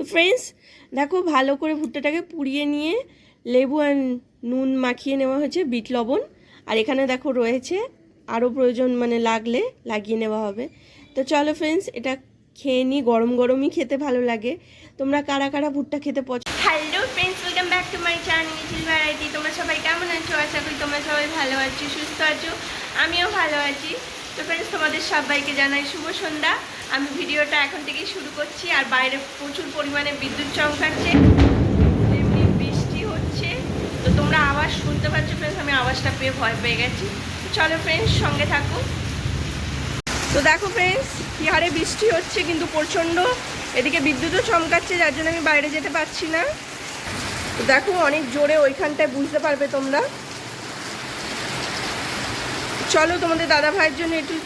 তো ফ্রেন্ডস দেখো ভালো করে ভুট্টাটাকে পুড়িয়ে নিয়ে লেবু আর নুন মাখিয়ে নেওয়া হয়েছে, বিট লবণ। আর এখানে দেখো রয়েছে আরও প্রয়োজন মানে লাগলে লাগিয়ে নেওয়া হবে। তো চলো ফ্রেন্ডস এটা খেয়ে নিই, গরম গরমই খেতে ভালো লাগে। তোমরা কারা কারা ভুট্টা খেতে পছন্দ hello friends welcome back to my channel variety তোমরা সবাই কেমন আছো? আশা করি তোমরা সবাই ভালো আছো, সুস্থ আছো, আমিও ভালো আছি। তো ফ্রেন্ডস তোমাদের সবাইকে জানাই শুভ সন্ধ্যা। আমি ভিডিওটা এখন থেকেই শুরু করছি, আর বাইরে প্রচুর পরিমাণে বিদ্যুৎ চমকাচ্ছে এমনি বৃষ্টি হচ্ছে। তো তোমরা আওয়াজ শুনতে পাচ্ছ ফ্রেন্ডস আমি আওয়াজটা পেয়ে ভয় পেয়ে গেছি। চলো ফ্রেন্ডস সঙ্গে থাকো। তো দেখো ফ্রেন্ডস কি হারে বৃষ্টি হচ্ছে, কিন্তু প্রচণ্ড। এদিকে বিদ্যুৎও চমকাচ্ছে, যার জন্য আমি বাইরে যেতে পারছি না। তো দেখো, অনেক জোরে ওইখানটায় বুঝতে পারবে তোমরা। চলো তোমাদের দাদা ভাইয়ের জন্য একটু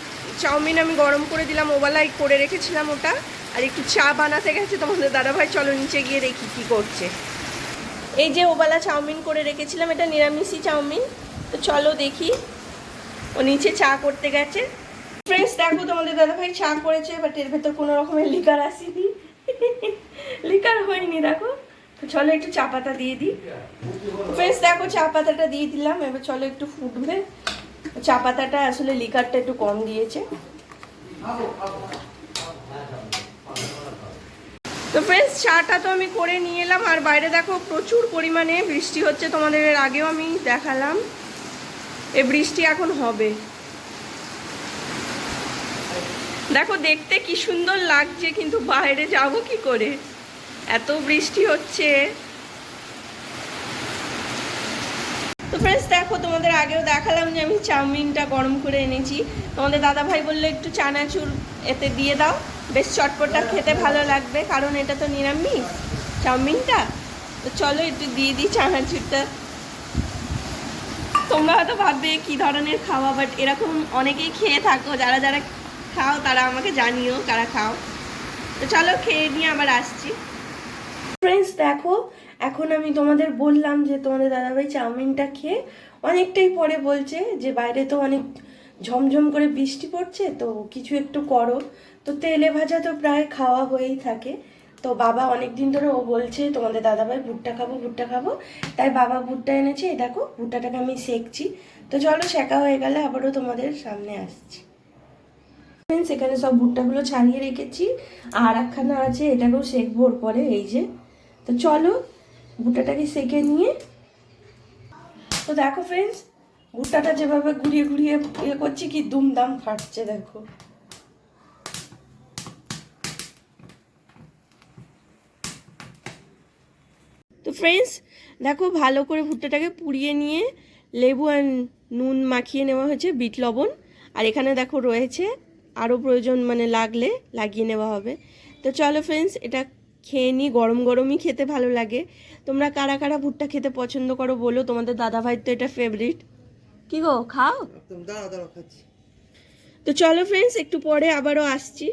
চাউমিন আমি গরম করে দিলাম ওবেলায় করে রেখেছিলাম ওটা, আর একটু চা বানাতে গেছে তোমাদের দাদা ভাই চলো নিচে গিয়ে দেখি কি করছে। এই যে ওবেলা চাউমিন করে রেখেছিলাম, এটা নিরামিষি চাউমিন, তো চলো দেখি। ও নিচে চা করতে গেছে। ফ্রেন্ডস দেখো তোমাদের দাদা ভাই চা করেছে বাট এর ভেতর কোনো রকমের লিকার আসেনি। লিকার হয়নি, দেখো। তো চলো একটু চা পাতা দিয়ে দিই। ফ্রেন্ডস দেখো চা পাতাটা দিয়ে দিলাম, এবার চলো একটু ফুটবে চা পাতাটা আসলে লিকারটা একটু কম দিয়েছে তো ফ্রেন্ডস চাটা তো আমি করে নিয়ে এলাম, আর বাইরে দেখো প্রচুর পরিমাণে বৃষ্টি হচ্ছে, তোমাদের এর আগেও আমি দেখালাম। এ বৃষ্টি এখন হবে। দেখো দেখতে কি সুন্দর লাগছে, কিন্তু বাইরে যাব কি করে? এত বৃষ্টি হচ্ছে। তো ফ্রেন্ডস দেখো, তোমাদের আগেও দেখালাম যে আমি চাউমিনটা গরম করে এনেছি। তোমাদের দাদা ভাই বলল, একটু চানাচুর এতে দিয়ে দাও। বেশ চটপটা খেতে ভালো লাগবে, কারণ এটা তো নিরামিষ চাউমিনটা। তো চলো, একটু দিয়ে দিই চানাচুরটা। তোমরা হয়তো ভাববে, কী ধরনের খাওয়া? বাট এরকম অনেকেই খেয়ে থাকো, যারা যারা খাও, তারা আমাকে জানিও কারা খাও। তো চলো, খেয়ে নিয়ে আবার আসছি। ফ্রেন্ডস দেখো এখন আমি তোমাদের বললাম যে তোমাদের দাদাভাই চাউমিনটা খেয়ে অনেকটাই পরে বলছে যে বাইরে তো অনেক ঝমঝম করে বৃষ্টি পড়ছে, তো কিছু একটু করো। তো তেলে ভাজা তো প্রায় খাওয়া হয়েই থাকে। তো বাবা অনেক দিন ধরে ও বলছে, তোমাদের দাদাভাই ভুট্টা খাব ভুট্টা খাব। তাই বাবা ভুট্টা এনেছে, এই দেখো ভুট্টাটাকে আমি সেকছি। তো চলো, শেখা হয়ে গেলে আবারও তোমাদের সামনে আসছি। এখানে সব ভুট্টাগুলো ছাড়িয়ে রেখেছি। আর একখানা আছে, এটাকেও সেকবো ওর পরে, এই যে। তো চলো ভুট্টাটাকে সেকে নিয়ে। তো দেখো ফ্রেন্ডস ভুট্টাটা যেভাবে ঘুরিয়ে ঘুরিয়ে ইয়ে করছি, কি দুমদাম ফাটছে দেখো। তো ফ্রেন্ডস দেখো ভালো করে ভুট্টাটাকে পুড়িয়ে নিয়ে লেবু আর নুন মাখিয়ে নেওয়া হয়েছে, বিট লবণ। আর এখানে দেখো রয়েছে আরও প্রয়োজন মানে লাগলে লাগিয়ে নেওয়া হবে। তো চলো ফ্রেন্ডস এটা খেয়ে নিই গরম গরমই খেতে ভালো লাগে। তোমরা কারা কারা ভুট্টা খেতে পছন্দ করো বলো তোমাদের দাদা ভাই তো এটা ফেভারিট কি গো খাও? তো চলো ফ্রেন্ডস একটু পরে আবারও আসছি।